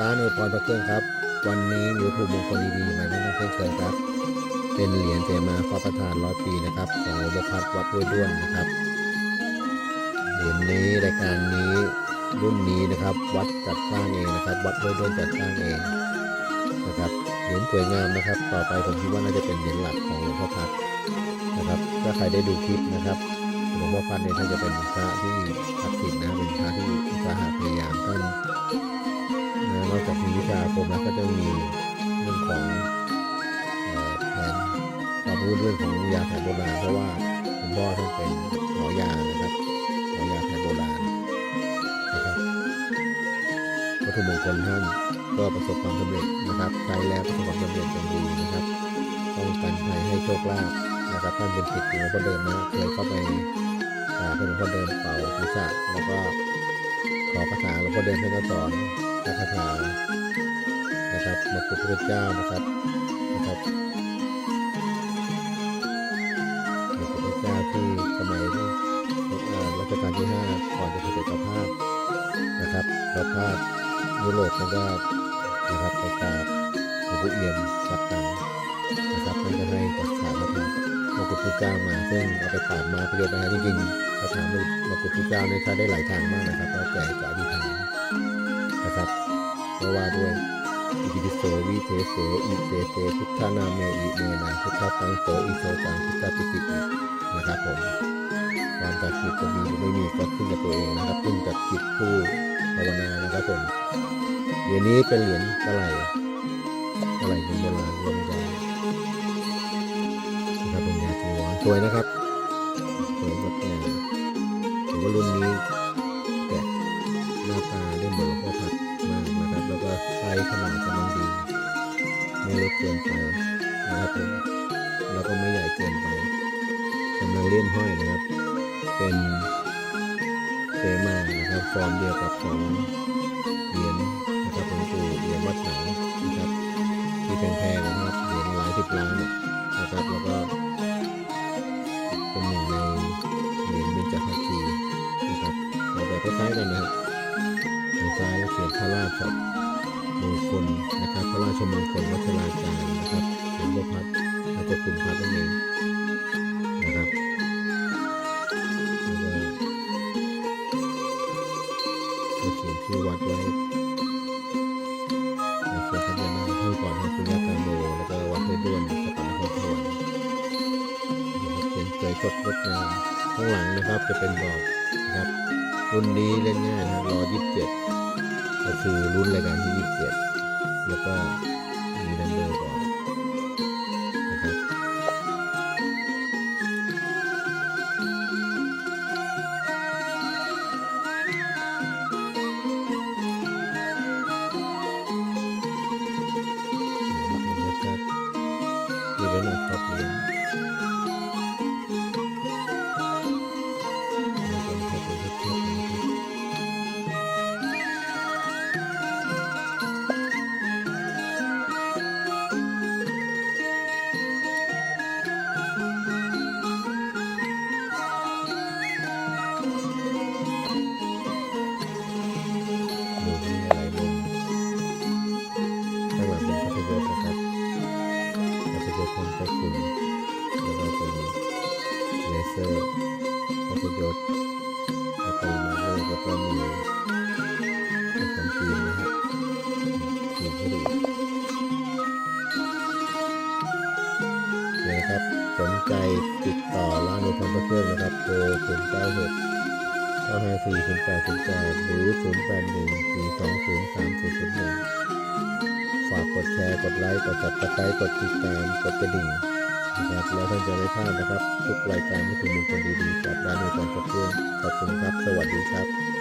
ร้านอวยพรพระเครื่องครับ วันนี้มีวัตถุมงคลดีๆมาแนะนำเช่นเคยครับ เป็นเหรียญเจมาฟ้าประธานร้อยปีนะครับ ของหลวงพ่อพัดวัดห้วยด้วนนะครับ เหรียญนี้รายการนี้รุ่นนี้นะครับ วัดจัดสร้างเองนะครับ วัดห้วยด้วนจัดสร้างเองนะครับ เหรียญสวยงามนะครับ ต่อไปผมคิดว่าน่าจะเป็นเหรียญหลักของหลวงพ่อพัดนะครับ ถ้าใครได้ดูคลิปนะครับหลวงพ่อพัดเนี่ยท่านจะเป็นพระที่ศักดิ์สิทธิ์นะเป็นพระที่อุตสาหะพยายามท่าน จากมีวิชาอาคมแล้วก็จะมีเรื่องของแผนความรู้เรื่องของยาแผนโบราณเพราะว่าคุณพ่อท่านเป็นหมอยานะครับหมอยาแผนโบราณนะครับวัตถุมงคลท่านก็ประสบความสำเร็จนะครับใช้แล้วประสบความสำเร็จอย่างดีนะครับป้องกันภัยให้โชคลาภนะครับท่านเป็นศิษย์ของหลวงพ่อเดิมนะเคยเข้าไปกราหลวงพ่อเดิมเป่าศีรษะแล้วก็ขอคาถาหลวงพ่อเดิมท่านก็สอนคาถา นะครับ มาคุพระเจ้านะครับนะครับมาคุพระเจ้าที่สมัยที่รัชกาลที่ห้าก่อนจะเสด็จประพาสนะครับประพาสยุโรปนั่นก็นะครับไปกราบหลวงพ่อเอี่ยมวัดตังนะครับท่านก็ให้จัดสารพระธาตุมกุฎพุทธเจ้ามาซึ่งเอาไปปราบมาประโยชน์นะฮะจริงๆคาถามมกุฎพุทธเจ้าเนี่ยใช้ได้หลายทางมากนะครับแล้วแต่จะอธิษฐานนะครับเพราะว่าด้วย อิติปิโสวิเทเสอิเตเตพุทธานาเมอิเมนาพุทธตังโสอิโสตังพุทธปิติอินะครับผมความศักดิ์สิทธิ์จะมีหรือไม่มีก็ขึ้นกับตัวเองนะครับขึ้นกับจิตผู้ภาวนานะครับผมเหรียญนี้เป็นเหรียญกะไหลกะไหลเป็นโบราณลงยานะครับเป็นยาจีวรสวยนะครับสวยงดงามถือว่ารุ่นนี้แกะหน้าตาได้เหมือน ไซส์ขนาดกำลังดี ไม่เล็กเกินไปนะครับผมแล้วก็ไม่ใหญ่เกินไปกำลังเลี่ยมห้อยนะครับ เป็นเซมานะครับฟอร์มเดียวกับของเหรียญนะครับหลวงปู่เหรียญวัดหนังนะครับ ที่แพงๆนะครับเหรียญหลายสิบล้านนะครับ แล้วก็เป็นหนึ่งในเหรียญเบญจภาคีนะครับเราแบบคล้ายๆกันนะครับทางซ้ายเขียนพระราช มงคลนะครับ พระราชมงคลวัชราจารย์นะครับหลวงพ่อพัดแล้วก็คุณพัดนั่นเองนะครับแล้วก็ก็เขียนชื่อวัดไว้ในเขียนทะเบียนหน้าท่านก่อนให้คุณยาตาโมแล้วก็วัดห้วยด้วนจังหวัดนครสวรรค์เขียนสวยสดงดงามข้างหลังนะครับจะเป็นบอกนะครับรุ่นนี้เล่นง่ายนะครับรอ27 ก็คือรุ่นรายการที่ 27 แล้วก็มีนัมเบอร์ก่อน ประโยศแล้วก็มาเลยแล้ก็มีแต่คนริงนะครับจีนก็ดีนะครับ สนใจติดต่อร้านในพันธุ์เพื่อนนะครับโทรศูนย์เก้าหกเก้าห้าสี่ศูนย์แปดศูนย์แปดหรือศูนย์แปดหนึ่งสี่สองศูนย์สามศูนย์ศูนย์หนึ่งฝากกดแชร์ กดไลค์ กดติดตามกดติดตาม กดกระดิ่ง ครับแล้วท่านจะได้พลาดนะครับ ทุกรายการที่ถึงมงคลดีๆจากร้านในตอนกระเพื่อนขอบคุณครับ สวัสดีครับ